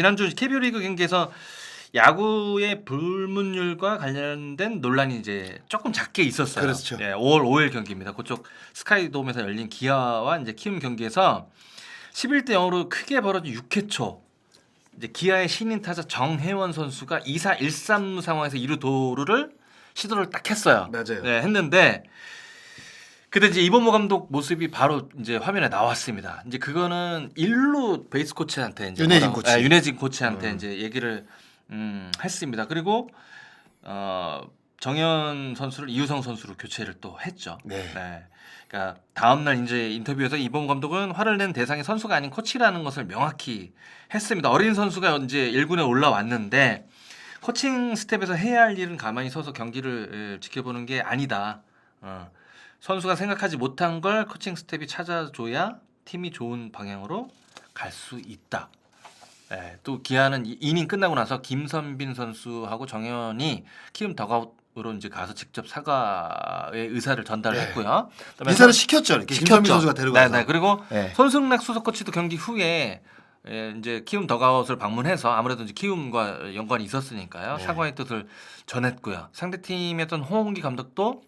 지난주 KBO 리그 경기에서 야구의 불문율과 관련된 논란이 이제 조금 작게 있었어요. 그렇죠. 예, 5월 5일 경기입니다. 그쪽 스카이돔에서 열린 기아와 이제 키움 경기에서 11대 0으로 크게 벌어진 6회 초 이제 기아의 신인 타자 정혜원 선수가 2사 1삼루 상황에서 2루 도루를 시도를 딱 했어요. 맞아요. 네, 했는데 그때 이제 이범호 감독 모습이 바로 이제 화면에 나왔습니다. 이제 그거는 일루 베이스 코치한테 이제 윤혜진 코치. 네, 윤혜진 코치한테 음. 이제 얘기를 음, 했습니다. 그리고 어, 정현 선수를 이우성 선수로 교체를 또 했죠. 네. 그러니까 다음 날 이제 인터뷰에서 이범호 감독은 화를 낸 대상이 선수가 아닌 코치라는 것을 명확히 했습니다. 어린 선수가 이제 1군에 올라왔는데 코칭 스텝에서 해야 할 일은 가만히 서서 경기를 에, 지켜보는 게 아니다. 어. 선수가 생각하지 못한 걸 코칭 스텝이 찾아줘야 팀이 좋은 방향으로 갈 수 있다. 예, 또 기아는 이- 이닝 끝나고 나서 김선빈 선수하고 정현이 키움 더가웃으로 이제 가서 직접 사과의 의사를 전달했고요. 그다음에 인사를 시켰죠. 이렇게 김선민 선수가 데려가서. 네, 네. 그리고 네. 손승락 수석 코치도 경기 후에 예, 이제 키움 더가웃을 방문해서 아무래도 이제 키움과 연관이 있었으니까요. 네. 사과의 뜻을 전했고요. 상대 팀이었던 홍홍기 감독도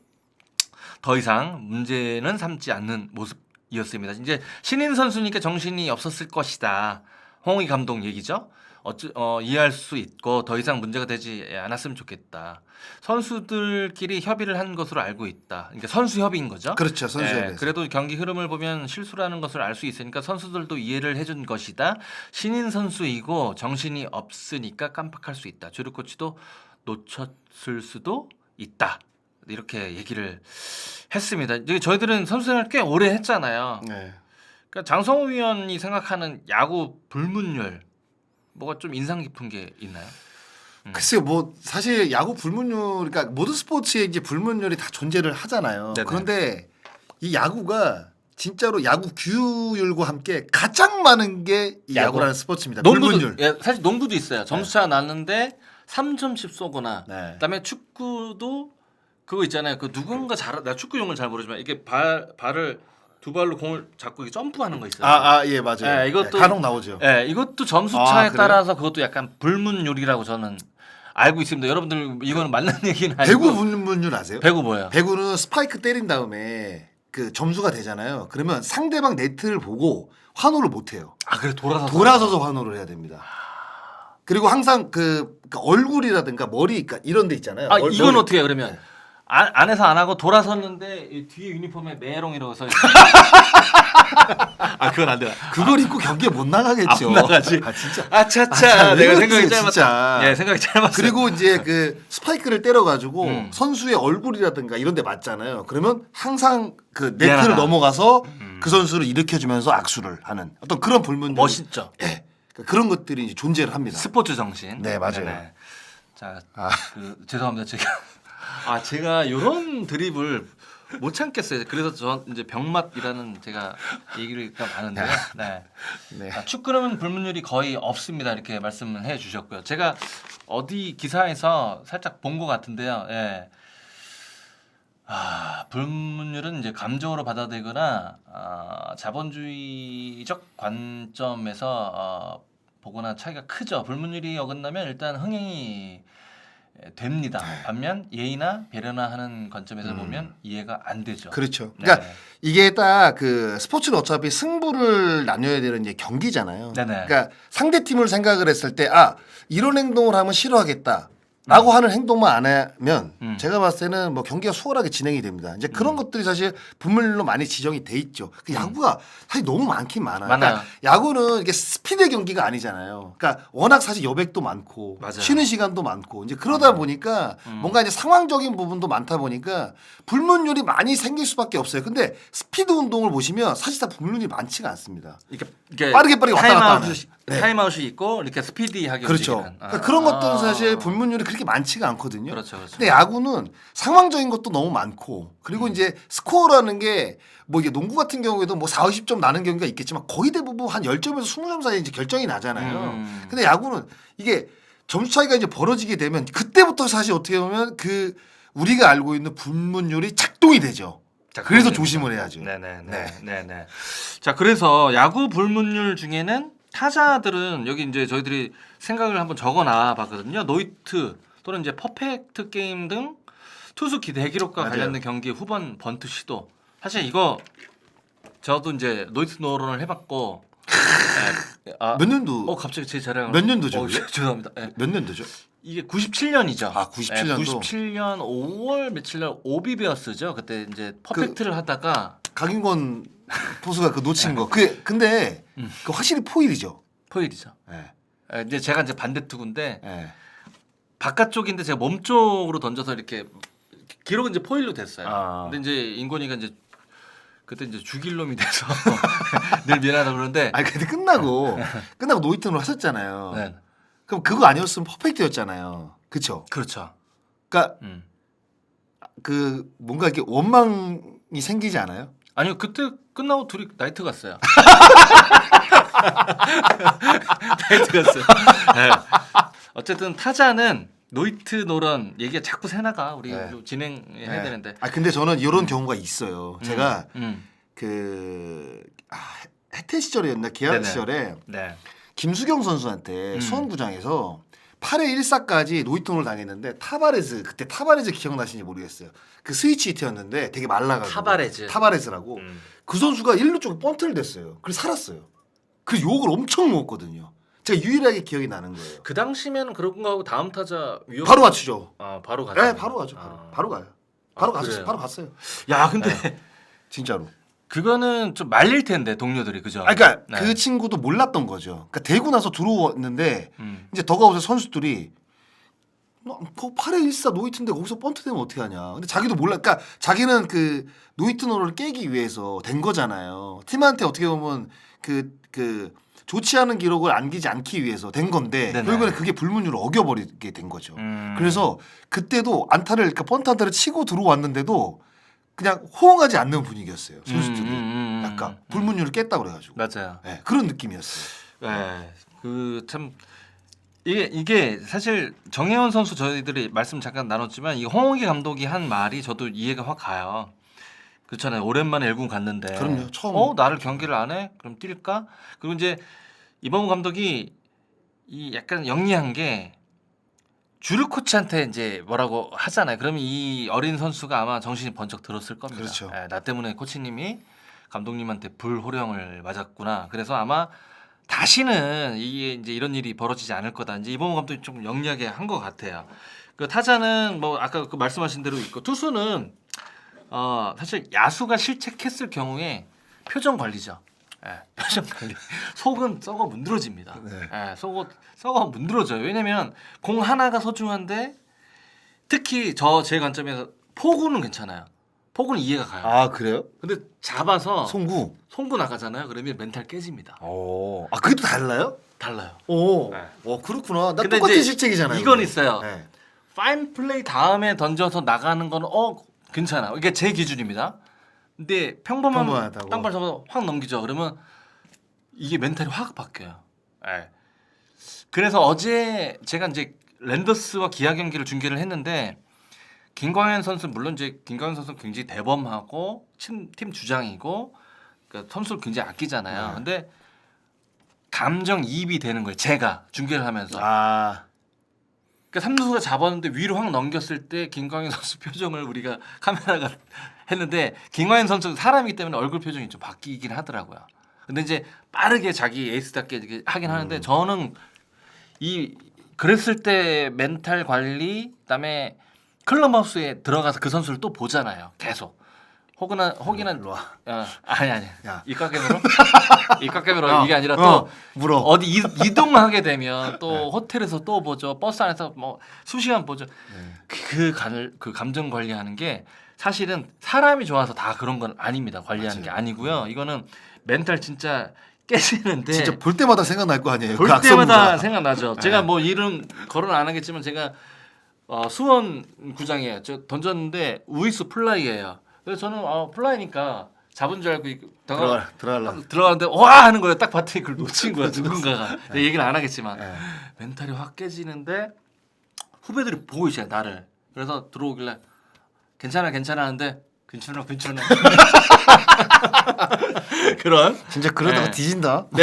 더 이상 문제는 삼지 않는 모습이었습니다. 이제 신인 선수니까 정신이 없었을 것이다. 홍홍기 감독 얘기죠. 어찌, 어, 이해할 수 있고 더 이상 문제가 되지 않았으면 좋겠다. 선수들끼리 협의를 한 것으로 알고 있다. 그러니까 선수 협의인 거죠. 그렇죠. 선수에 예, 대해서. 그래도 경기 흐름을 보면 실수라는 것을 알 수 있으니까 선수들도 이해를 해준 것이다. 신인 선수이고 정신이 없으니까 깜빡할 수 있다. 주루 코치도 놓쳤을 수도 있다. 이렇게 얘기를 했습니다. 이제 저희들은 선수 생활 꽤 오래 했잖아요. 네. 그러니까 장성호 위원이 생각하는 야구 불문율 뭐가 좀 인상 깊은 게 있나요? 음. 글쎄요, 뭐 사실 야구 불문율, 그러니까 모든 스포츠에 이제 불문율이 다 존재를 하잖아요. 네네. 그런데 이 야구가 진짜로 야구 규율과 함께 가장 많은 게이 야구. 야구 라는 스포츠입니다. 농구도 불문율. 예, 사실 농구도 있어요. 점수차 났는데 3점씩 쏘거나 네. 그다음에 축구도 그거 있잖아요. 그 누군가 잘 나 축구 용어를 잘 모르지만 이게 발 발을 두 발로 공을 잡고 이렇게 점프하는 거 있어요. 아, 아, 예, 맞아요. 네, 이것도- 네, 간혹 나오죠. 예, 이것도 점수 차에 아, 그래요? 따라서 그것도 약간 불문율이라고 저는 알고 있습니다. 여러분들 이거는 맞는 얘기는 아니고 배구 불문율 아세요? 배구 뭐예요? 배구는 스파이크 때린 다음에 그 점수가 되잖아요. 그러면 상대방 네트를 보고 환호를 못 해요. 아 그래 돌아서 돌아서서 환호를 해야 됩니다. 그리고 항상 그, 그 얼굴이라든가 머리 그러니까 이런 데 있잖아요. 아 얼- 이건 머리. 어떻게 해요 그러면? 안, 안에서 안 하고 돌아섰는데 이 뒤에 유니폼에 메롱이라고 써 있어. 아 그건 안 돼. 그걸 입고 경기에 못 나가겠죠. 안 나가지. 아 진짜. 아 차차 아, 내가 왜 생각이 그러세요, 짧았다. 진짜. 예 생각이 짧았어요. 그리고 이제 그 스파이크를 때려가지고 음. 선수의 얼굴이라든가 이런 데 맞잖아요. 그러면 항상 그 네트를 미안하다. 음. 넘어가서 그 선수를 일으켜주면서 악수를 하는 어떤 그런 불문 멋있죠. 예. 그러니까 그런 것들이 이제 존재를 합니다. 스포츠 정신. 네, 맞아요. 네네. 자, 아. 그, 죄송합니다. 제가 아 제가 이런 드립을 못 참겠어요. 그래서 저 이제 병맛이라는 제가 얘기를 많은데요. 네. 네. 아, 축구는 불문율이 거의 없습니다. 이렇게 말씀을 해 주셨고요. 제가 어디 기사에서 살짝 본 것 같은데요. 예. 아, 불문율은 이제 감정으로 받아들이거나 아, 자본주의적 관점에서 어, 보거나 차이가 크죠. 불문율이 어긋나면 일단 흥행이 됩니다. 반면 예의나 배려나 하는 관점에서 보면 이해가 안 되죠. 그렇죠. 네. 그러니까 이게 딱 그 스포츠는 어차피 승부를 나눠야 되는 이제 경기잖아요. 네네. 그러니까 상대 팀을 생각을 했을 때 아 이런 행동을 하면 싫어하겠다. 음. 라고 하는 행동만 안 하면 음. 제가 봤을 때는 뭐 경기가 수월하게 진행이 됩니다. 이제 그런 것들이 사실 분물로 많이 지정이 돼 있죠. 그 야구가 사실 너무 많긴 많아요. 음. 많아요. 그러니까 야구는 이게 스피드 경기가 아니잖아요. 그러니까 워낙 사실 여백도 많고 맞아요. 음. 쉬는 시간도 많고 이제 그러다 보니까 뭔가 이제 상황적인 부분도 많다 보니까 불문율이 많이 생길 수밖에 없어요. 근데 스피드 운동을 보시면 사실 다 불문율이 많지가 않습니다. 이렇게, 이렇게 빠르게 빠르게 왔다 갔다 타임아웃이, 하는. 네. 타임아웃이 있고 이렇게 스피디하게 그렇죠. 움직이는. 아. 그러니까 그런 것들은 아. 사실 불문율이 그렇게 많지가 않거든요. 그렇죠, 그렇죠. 근데 야구는 상황적인 것도 너무 많고 그리고 음. 이제 스코어라는 게 뭐 이게 농구 같은 경우에도 뭐 4, 50점 나는 경우가 있겠지만 거의 대부분 한 10점에서 20점 사이에 이제 결정이 나잖아요. 음. 근데 야구는 이게 점수 차이가 이제 벌어지게 되면 그때부터 사실 어떻게 보면 그 우리가 알고 있는 불문율이 작동이 되죠. 자, 그래서 조심을 해야죠. 네네네. 네. 네네. 자 그래서 야구 불문율 중에는 타자들은 여기 이제 저희들이 생각을 한번 적어놔 봤거든요. 노이트 또는 이제 퍼펙트 게임 등 투수 기대 기록과 맞아요. 관련된 경기 후반 번트 시도. 사실 이거 저도 이제 노이트 노런을 해봤고. 예, 아, 몇 년도 어 갑자기 제 자랑. 몇 년도죠, 어, 그게? 죄송합니다. 예. 몇 년도죠? 이게 97년이죠. 아, 97 년도? 97년 5월 며칠 날 오비베어스죠. 그때 이제 퍼펙트를 하다가 강인권 포수가 그 놓친 거. 그 근데 음. 그 확실히 포일이죠. 포일이죠. 예. 예, 이제 제가 이제 반대 투구인데 예. 바깥쪽인데 제가 몸 쪽으로 던져서 이렇게 기록은 이제 포일로 됐어요. 아. 근데 이제 인권이가 이제 그때 이제 죽일 놈이 돼서 늘 미안하다 그러는데 아니 근데 끝나고 끝나고 노이트로 하셨잖아요. 네. 그럼 그거 아니었으면 퍼펙트였잖아요. 그쵸? 그렇죠. 그러니까 음. 그 뭔가 이렇게 원망이 생기지 않아요? 아니요 그때 끝나고 둘이 나이트 갔어요. 나이트 갔어요. 네. 어쨌든 타자는 노이트 노런 얘기가 자꾸 새나가 우리 네. 좀 진행해야 네. 되는데. 아 근데 저는 이런 경우가 있어요. 제가 음. 그 아, 해태 시절이었나 계약 네네. 시절에 네. 김수경 선수한테 음. 수원구장에서 8회 1사까지 노이톤을 당했는데 타바레즈 그때 타바레즈 기억나시는지 모르겠어요. 그 스위치 히트였는데 되게 말라가지고 타바레즈. 타바레즈라고 음. 그 선수가 1루 쪽에 번트를 댔어요. 그래서 살았어요. 그 욕을 엄청 먹었거든요. 제가 유일하게 기억이 나는 거예요. 그 당시면은 그런 거 하고 다음 타자 위협 바로 맞추죠. 아 바로 가죠. 네, 바로 가죠. 바로, 아. 바로 가요. 바로 아, 갔어요. 그래요? 바로 갔어요. 야 근데 진짜로. 그거는 좀 말릴 텐데 동료들이 그죠? 아, 그러니까 네. 그 친구도 몰랐던 거죠. 그러니까 대구 나서 들어왔는데 음. 이제 더가웃에 선수들이 너, 그 8회 1사 노이트인데 거기서 번트 되면 어떻게 하냐. 근데 자기도 몰라. 그러니까 자기는 그 노이트 노를 깨기 위해서 된 거잖아요. 팀한테 어떻게 보면 그, 그, 좋지 않은 기록을 안기지 않기 위해서 된 건데 네네. 결국에는 그게 불문율을 어겨버리게 된 거죠. 음. 그래서 그때도 안타를 그러니까 번트 안타를 치고 들어왔는데도 그냥 호응하지 않는 분위기였어요. 선수들이 음, 음, 음, 음. 약간 불문율을 깼다 그래가지고 맞아요. 네, 그런 느낌이었어요. 네. 그참 이게 이게 사실 정혜원 선수 저희들이 말씀 잠깐 나눴지만 이 홍옥기 감독이 한 말이 저도 이해가 확 가요. 그렇잖아요. 오랜만에 일군 갔는데. 그럼요. 처음. 어 나를 경기를 안 해? 그럼 뛸까? 그리고 이제 이범우 감독이 이 약간 영리한 게 주루 코치한테 이제 뭐라고 하잖아요. 그러면 이 어린 선수가 아마 정신이 번쩍 들었을 겁니다. 그렇죠. 예, 나 때문에 코치님이 감독님한테 불호령을 맞았구나. 그래서 아마 다시는 이게 이제 이런 일이 벌어지지 않을 거다. 이제 이범호 감독이 좀 영리하게 한 것 같아요. 그 타자는 뭐 아까 그 말씀하신 대로 있고 투수는 어 사실 야수가 실책했을 경우에 표정 관리죠. 예, 표정 관리. 속은 썩어 문드러집니다. 네. 예, 속어 썩어 문드러져요. 왜냐면 공 하나가 소중한데 특히 저 제 관점에서 포구는 괜찮아요. 포구는 이해가 가요. 아 그래요? 근데 잡아서 송구. 송구 나가잖아요. 그러면 멘탈 깨집니다. 오. 아 그게 또 달라요? 달라요. 오. 네. 와 그렇구나. 나 근데 똑같은 이제 실책이잖아요. 이건 근데. 있어요. 네. 파인 플레이 다음에 던져서 나가는 거는 어 괜찮아. 이게 제 기준입니다. 근데 평범한 평범하다고. 땅발 잡아서 확 넘기죠. 그러면 이게 멘탈이 확 바뀌어요. 예. 그래서 어제 제가 이제 랜더스와 기아 경기를 중계를 했는데 김광현 선수 물론 이제 김광현 선수 는 굉장히 대범하고 팀, 팀 주장이고 그러니까 선수를 굉장히 아끼잖아요. 네. 근데 감정 이입이 되는 거예요. 제가 중계를 하면서. 아. 그러니까 삼루수가 잡았는데 위로 확 넘겼을 때 김광현 선수 표정을 우리가 카메라가 했는데 김광현 선수 사람이기 때문에 얼굴 표정이 좀 바뀌긴 하더라고요. 근데 이제 빠르게 자기 에이스답게 이렇게 하긴 하는데 음. 저는 이 그랬을 때 멘탈 관리 그다음에 클럽하우스에 들어가서 그 선수를 또 보잖아요. 계속. 혹은 일로 와. 어, 아니 아니 야. 입각개으로 입각개로 어, 이게 아니라 또 어, 물어. 어디 이, 이동하게 되면 또 네. 호텔에서 또 보죠. 버스 안에서 뭐 수시간 보죠. 네. 그 간, 그 감정 관리하는 게 사실은 사람이 좋아서 다 그런 건 아닙니다. 관리하는 맞아요. 게 아니고요. 이거는 멘탈 진짜 깨지는데 진짜 볼 때마다 생각날 거 아니에요. 볼 그 때마다. 생각나죠. 네. 제가 뭐 이름 거론 안 하겠지만 제가 어, 수원 구장에 저 던졌는데 우익수 플라이예요. 그래서 저는 어, 플라이니까 잡은 줄 알고 들어가. 딱 들어가는데 와 하는 거예요. 딱 봤더니 그걸 놓친 거야 누군가가. 내 얘기는 안 하겠지만 네. 멘탈이 확 깨지는데 후배들이 보고 있어요 나를. 그래서 들어오길래 괜찮아 괜찮아 하는데 괜찮아 괜찮아 그런 진짜 그러다가 네. 뒤진다.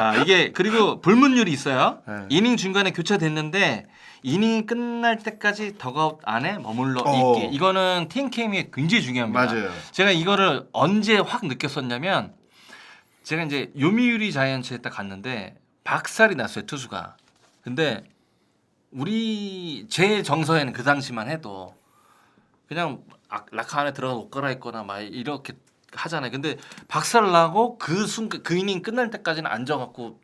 자 이게 그리고 불문율이 있어요 네. 이닝 중간에 교체됐는데 이닝이 끝날 때까지 덕아웃 안에 머물러 어. 있기 이거는 팀케임이 굉장히 중요합니다 맞아요. 제가 이거를 언제 확 느꼈었냐면 제가 이제 요미우리 자이언츠에 딱 갔는데 박살이 났어요 투수가 근데 우리 제 정서에는 그 당시만 해도 그냥 아- 라카 안에 들어가 옷 갈아입거나 막 이렇게 하잖아요 근데 박살 나고 그 순간 그 이닝 끝날 때까지는 앉아갖고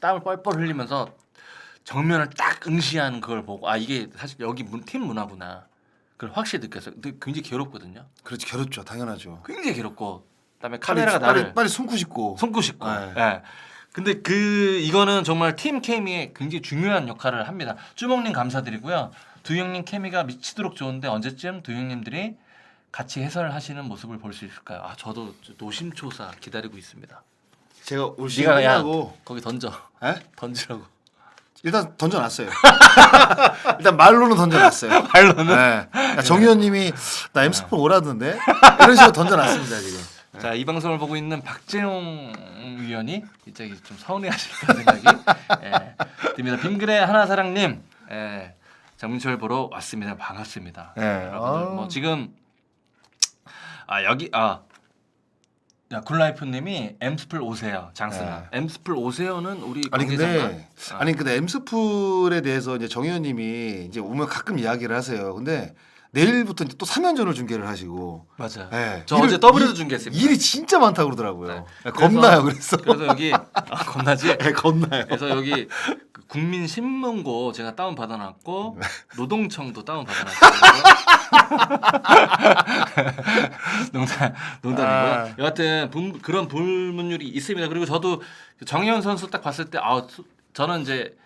땀을 뻘뻘 흘리면서 정면을 딱 응시하는 그걸 보고 아 이게 사실 여기 문- 팀 문화구나 그걸 확실히 느꼈어요 근데 굉장히 괴롭거든요 그렇지 괴롭죠. 당연하죠. 굉장히 괴롭고 그다음에 카메라가 빨리, 나를 빨리 숨고 싶고. 손고 싶고 네. 예. 근데 그 이거는 정말 팀 케미에 굉장히 중요한 역할을 합니다 쭈몽님 감사드리고요 두영님 케미가 미치도록 좋은데 언제쯤 두영님들이 같이 해설하시는 모습을 볼 수 있을까요? 아 저도 노심초사 기다리고 있습니다 제가 올 시즌 네가 그냥 끝나고 거기 던져 에? 던지라고 일단 던져놨어요. 일단 말로는 던져놨어요. 말로는 네. 야, 정 의원님이 나 엠스폰 오라던데 이런 식으로 던져놨습니다 지금. 자, 이 방송을 보고 있는 박재용 위원이 이제 좀 서운해하실까 생각이 예, 듭니다. 빙그레 하나사랑님, 예, 장민철 보러 왔습니다. 반갑습니다. 예. 여러분들 아. 뭐 지금 아 여기 아. 야 굴라이프님이 엠스플 오세요 장승아 네. 엠스플 오세요는 우리 아니 관계자인가? 근데 아. 아니 근데 엠스풀에 대해서 이제 정 의원님이 이제 오면 가끔 이야기를 하세요. 근데 내일부터 이제 또 3연전을 중계를 하시고. 맞아요 네. 저 일을- 어제 더블에도 일- 중계했습니다 일이 진짜 많다고 그러더라고요. 네. 네, 겁나요. 그래서. 그래서 여기 아, 겁나지 네, 겁나요. 그래서 여기 그 국민신문고 제가 다운 받아놨고 노동청도 다운 받아놨어요. 농담 농담이고요. 아. 여하튼 분- 그런 불문율이 있습니다. 그리고 저도 그 정현 선수 딱 봤을 때 아, 수- 저는 이제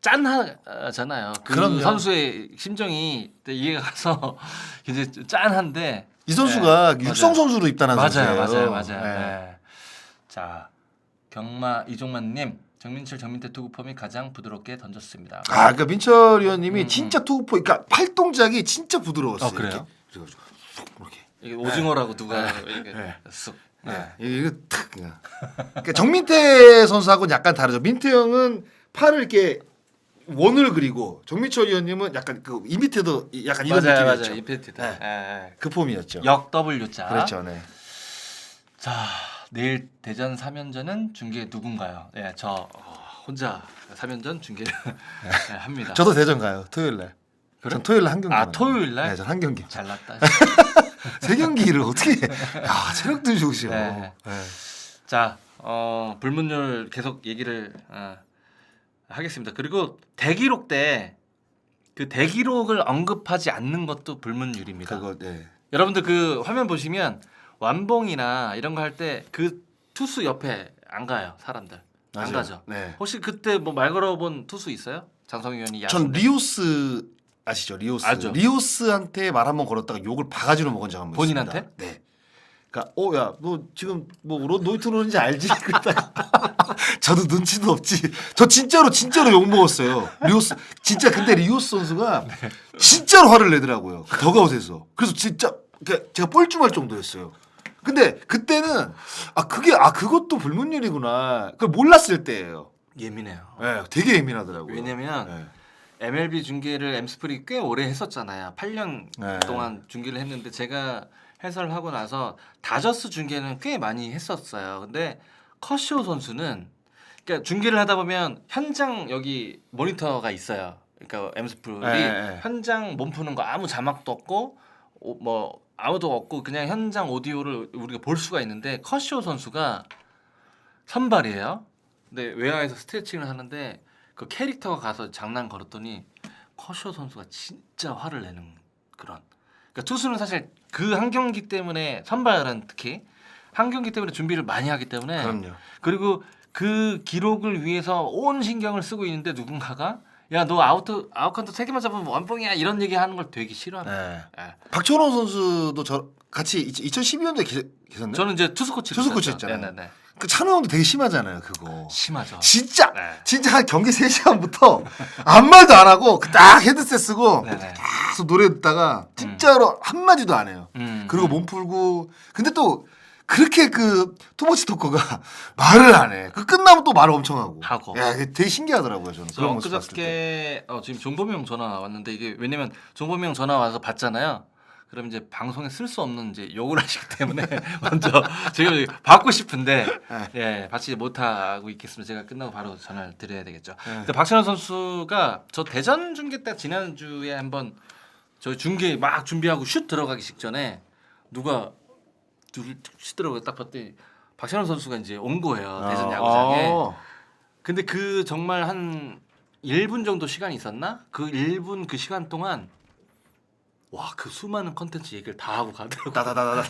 짠하잖아요. 그 그럼요. 선수의 심정이 이해가 가서 이제 짠한데 이 선수가 네, 육성 맞아요. 선수로 입단한 맞아요, 선수예요. 맞아요, 맞아요. 네. 네. 자, 경마 이종만님, 정민철 정민태 투구폼이 가장 부드럽게 던졌습니다. 아, 그러니까 민철 의원님이 음, 진짜 투구포, 그러니까 팔 동작이 진짜 부드러웠어요. 어, 그래요? 이렇게. 그래가지고 쑥 이렇게. 이게 오징어라고 누가 이렇게 네. 쑥. 네. 네. 이거 탁 그냥. 그러니까 정민태 선수하고는 약간 다르죠. 민태 형은 팔을 이렇게 원을 그리고 정민철 의원님은 약간 그이 밑에도 약간 이런 맞아요, 느낌이었죠. 맞아요. 임팩트다. 네. 예, 예. 그 폼이었죠. 역 W 자. 그렇죠, 네. 자, 내일 대전 3연전은 중계 누군가요? 예, 저 어, 혼자 3연전 중계를 예, 합니다. 저도 대전 가요. 토요일 날. 그래? 전 토요일 날한 경기. 아, 토요일 날? 네, 전한 경기. 잘났다. 세 경기를 어떻게? 야, 체력도 좋으시오. 네. 네. 자, 어, 불문율 계속 얘기를 어, 하겠습니다. 그리고 대기록 때 그 대기록을 언급하지 않는 것도 불문율입니다. 그거 네. 여러분들 그 화면 보시면 완봉이나 이런 거 할 때 그 투수 옆에 안 가요 사람들 안 맞아요. 가죠. 네. 혹시 그때 뭐 말 걸어본 투수 있어요? 장성희 의원이 전 야수인데. 리오스 아시죠? 리오스. 알죠. 리오스한테 말 한 번 걸었다가 욕을 바가지로 먹은 적 한 번 있습니다. 본인한테? 네. 그러니까 어야 너 지금 뭐 로- 노이트 노는지 알지? 그러다가 저도 눈치도 없지. 저 진짜로 진짜로 욕 먹었어요. 리오스 진짜 근데 리오스 선수가 네. 진짜로 화를 내더라고요. 그 더가웃에서. 그래서 진짜 그러니까 제가 뻘쭘할 정도였어요. 근데 그때는 아 그게 아 그것도 불문율이구나. 그걸 몰랐을 때예요. 예민해요. 예, 되게 예민하더라고요. 왜냐면 예. MLB 중계를 엠스프리 꽤 오래 했었잖아요. 8년 네. 동안 중계를 했는데 제가 해설하고 나서 다저스 중계는 꽤 많이 했었어요. 근데 커쇼 선수는 그러니까 중계를 하다 보면 현장 여기 모니터가 있어요. 그러니까 엠스프리 네, 네. 현장 몸 푸는 거 아무 자막도 없고 오- 뭐 아무도 없고 그냥 현장 오디오를 우리가 볼 수가 있는데 커쇼 선수가 선발이에요. 근데 외야에서 스트레칭을 하는데 그 캐릭터가 가서 장난 걸었더니 커쇼 선수가 진짜 화를 내는 그런. 그러니까 투수는 사실 그 한 경기 때문에 선발은 특히 한 경기 때문에 준비를 많이 하기 때문에 그럼요. 그리고 그 기록을 위해서 온 신경을 쓰고 있는데 누군가가 야 너 아웃 아웃카운트 세 개만 잡으면 완봉이야 이런 얘기 하는 걸 되게 싫어합니다. 네. 예. 박철원 선수도 저 같이 2012년도에 계셨나요? 저는 이제 투수 코치 투수 코치 했잖아요. 네네네. 그 찬호 형도 되게 심하잖아요, 그거. 심하죠. 진짜 네. 진짜 한 경기 3시간부터 아무 말도 안 하고 그딱 헤드셋 쓰고 네네. 계속 노래 듣다가 진짜로 한 마디도 안 해요. 음, 그리고 음. 몸 풀고 근데 또 그렇게 그 투머치 토커가 말을 안 해. 그 끝나면 또 말을 엄청 하고. 하고. 야, 되게 신기하더라고요, 저는. 저 그런 모습 봤을 때. 엊그저께 어, 지금 종범이 형 전화 왔는데 이게 왜냐면 종범이 형 전화 와서 받잖아요. 그럼 이제 방송에 쓸 수 없는 이제 욕을 하시기 때문에 먼저 지금 받고 싶은데 네. 예 받지 못하고 있겠습니다. 제가 끝나고 바로 전화를 드려야 되겠죠. 네. 근데 박찬호 선수가 저 대전 중계 때 지난 주에 한번 저 중계 막 준비하고 슛 들어가기 직전에 누가 둘슛 들어가 딱 봤더니 박찬호 선수가 이제 온 거예요 대전 아, 야구장에. 어. 근데 그 정말 한 1분 정도 시간이 있었나? 그 1분 그 시간 동안 와 그 수많은 컨텐츠 얘기를 다 하고 가더라고. 따다다다다.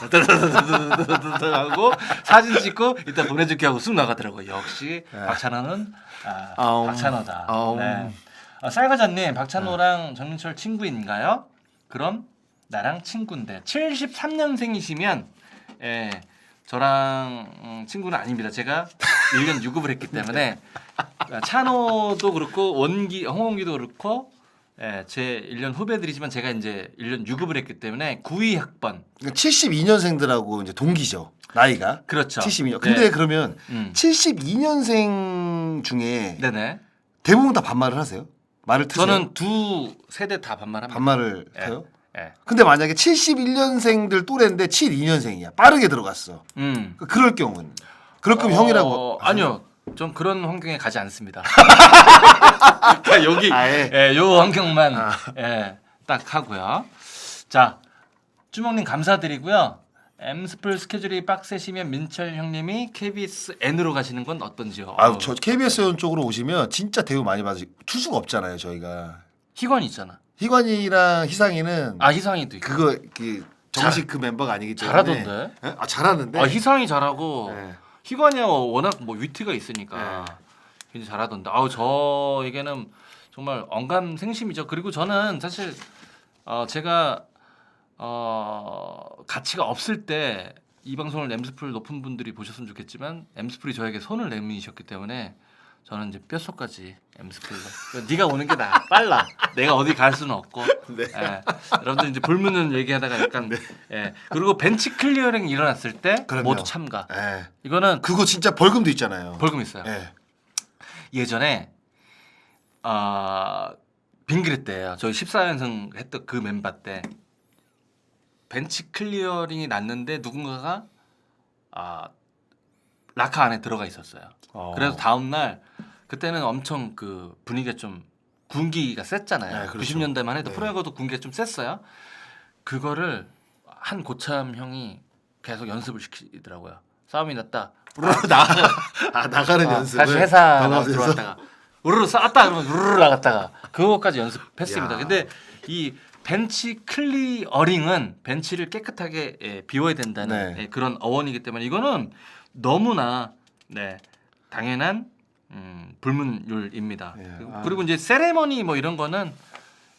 하고 사진 찍고 이따 보내줄게 하고 쑥 나가더라고. 역시 네. 박찬호는 아, 아움. 박찬호다. 네. 아, 쌀과자님 박찬호랑 정민철 친구인가요? 그럼 나랑 친구인데 73년생이시면 예, 저랑 음, 친구는 아닙니다. 제가 1년 유급을 했기 때문에 아, 찬호도 그렇고 원기 홍원기도 그렇고 예, 제 1년 후배들이지만 제가 이제 1년 유급을 했기 때문에 9위 학번 72년생들하고 이제 동기죠. 나이가. 그렇죠. 72년. 근데 네. 그러면 음. 72년생 중에 네네. 대부분 다 반말을 하세요? 말을 트세요? 저는 두 세대 다 반말합니다. 반말을 예. 해요? 예. 근데 만약에 71년생들 또래인데 72년생이야. 빠르게 들어갔어. 음. 그럴 경우는 그럴 거면 어, 형이라고 하세요? 아니요. 전 그런 환경에 가지 않습니다. 그러니까 여기 아 예. 예, 요 환경만 아. 예, 딱 하고요. 자, 주먹님 감사드리고요. 엠스플 스케줄이 빡세시면 민철 형님이 KBS N으로 가시는 건 어떤지요? 아유, 저 KBS 쪽으로 오시면 진짜 대우 많이 받으시. 투수가 없잖아요, 저희가. 희관이 있잖아. 희관이랑 희상이는 아 희상이도 있고. 그거 그 정식 그 멤버가 아니기 때문에 잘하던데. 예? 아 잘하는데. 아 희상이 잘하고 네. 희관이야 워낙 뭐 위트가 있으니까 네. 굉장히 잘하던데. 아우 저에게는 정말 언감생심이죠. 그리고 저는 사실 어 제가 어 가치가 없을 때 이 방송을 엠스플 높은 분들이 보셨으면 좋겠지만 엠스플이 저에게 손을 내미셨기 때문에 저는 이제 뼛속까지 엠스플로 네가 오는 게 나아 빨라 내가 어디 갈 수는 없고 네. 예. 여러분들 이제 불문은 얘기하다가 약간 예. 그리고 벤치 클리어링 일어났을 때 그럼요. 모두 참가 예. 이거는 그거 진짜 벌금도 있잖아요. 벌금 있어요. 예. 예전에 아 빙그레 때예요. 저희 14연승 했던 그 멤버 때 벤치 클리어링이 났는데 누군가가 아 라카 안에 들어가 있었어요. 어. 그래서 다음 날 그때는 엄청 그 분위기가 좀 군기가 셌잖아요. 네, 그렇죠. 90년대만 해도 네. 프로야구도 군기가 좀 셌어요. 그거를 한 고참 형이 계속 연습을 시키더라고요. 싸움이 났다. 우르르 나가. 아 나가는 아, 연습을 다시 회사? 들어왔다가 우르르 쌌다 그러면 우르르 나갔다가 그거까지 연습했습니다. 야. 근데 이 벤치 클리어링은 벤치를 깨끗하게 예, 비워야 된다는 네. 예, 그런 어원이기 때문에 이거는 너무나 네, 당연한 음, 불문율입니다. 예. 그리고- 아. 그리고 이제 세레머니 뭐 이런 거는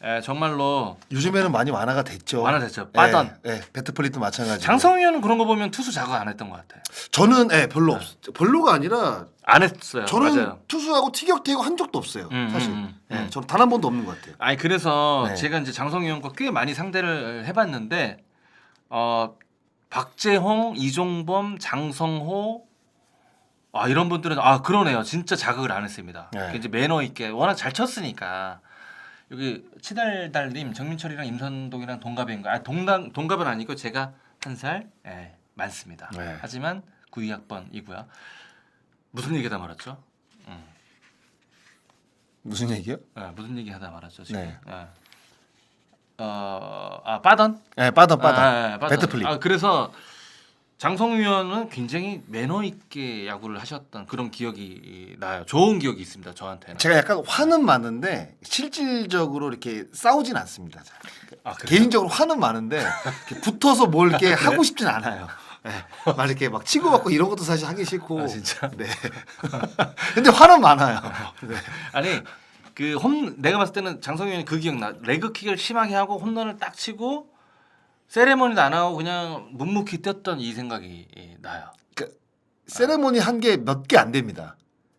예, 정말로 요즘에는 많이 완화가 됐죠. 완화됐죠. 빠던. 예, 예, 배트플릿도 마찬가지고. 장성희 의원은 그런 거 보면 투수 자극 안 했던 것 같아요. 저는 예, 별로 없. 별로가 아니라 안 했어요. 저는 맞아요. 투수하고 티격태고 한 적도 없어요. 음, 사실. 음, 음. 예, 음. 저는 단 한 번도 없는 것 같아요. 아니 그래서 네. 제가 이제 장성희 형과 꽤 많이 상대를 해봤는데 어 박재홍, 이종범, 장성호 아 이런 분들은 아 그러네요 진짜 자극을 안 했습니다. 네. 이제 매너 있게 워낙 잘 쳤으니까 여기 치달달님 정민철이랑 임선동이랑 동갑인가? 아 동갑 동갑은 아니고 제가 한살 예, 많습니다. 네. 하지만 92학번이고요. 무슨 얘기다 말았죠? 무슨 얘기요? 예, 무슨 얘기 하다 말았죠 지금? 네. 예. 어, 아 빠던? 예, 빠던 빠던. 아, 예, 빠던. 배트플릿. 아, 그래서 장성우 의원은 굉장히 매너 있게 야구를 하셨던 그런 기억이 나요. 좋은 기억이 있습니다. 저한테는. 제가 약간 화는 많은데 실질적으로 이렇게 싸우진 않습니다. 아? 개인적으로 화는 많은데 이렇게 붙어서 뭘 이렇게 하고 싶진 않아요. 예, 막 이렇게 막 치고받고 이런 것도 사실 하기 싫고. 아, 진짜? 네. 근데 화는 많아요. 네. 아니 그 홈 내가 봤을 때는 장성현이 그 기억나. 레그킥을 심하게 하고 홈런을 딱 치고 세레머니도 안 하고 그냥 묵묵히 뛰었던 이 생각이 예, 나요. 세레모니 한 게 몇 개 안 됩니다.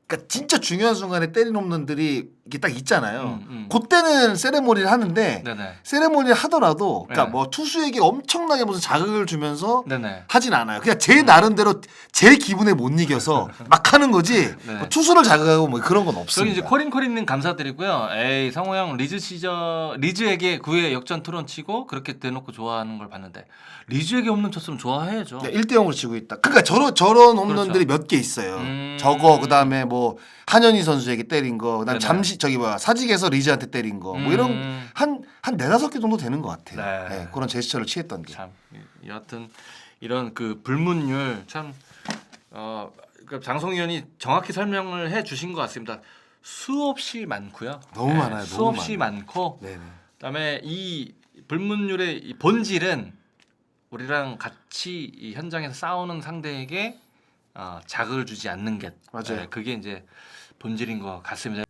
그러니까 진짜 중요한 순간에 때린 홈런들이 이게 딱 있잖아요. 음, 음. 그때는 세레모니를 하는데 네네. 세레모니를 하더라도 그러니까 네. 뭐 투수에게 엄청나게 무슨 자극을 주면서 네네. 하진 않아요. 그냥 제 나름대로 제 기분에 못 이겨서 막 하는 거지. 네. 뭐 투수를 자극하고 뭐 그런 건 저기 없습니다. 이제 코린 코린님 감사드리고요. 에이 성호 형 리즈 시절 리즈에게 9회 역전 투런 치고 그렇게 대놓고 좋아하는 걸 봤는데 리즈에게 홈런 쳤으면 좋아해야죠. 네, 1대 0으로 지고 있다. 그러니까 저런 저런 홈런들이 몇 개 있어요. 그렇죠. 음. 저거 그다음에 뭐 한현희 선수에게 때린 거, 그다음 에 네네. 잠시 저기 뭐야 사직에서 리즈한테 때린 거, 뭐 이런 음. 한한 네다섯 개 정도 되는 것 같아요. 네. 네, 그런 제스처를 취했던 게. 참 이- 여하튼 이런 그 불문율 참 어, 그러니까 장성희 의원이 정확히 설명을 해 주신 것 같습니다. 수없이 많고요. 너무 많아요, 너무 수없이 많아요. 많고 네네. 그다음에 이 불문율의 이 본질은 우리랑 같이 이 현장에서 싸우는 상대에게 어, 자극을 주지 않는 게 맞아요. 네, 그게 이제 본질인 것 같습니다.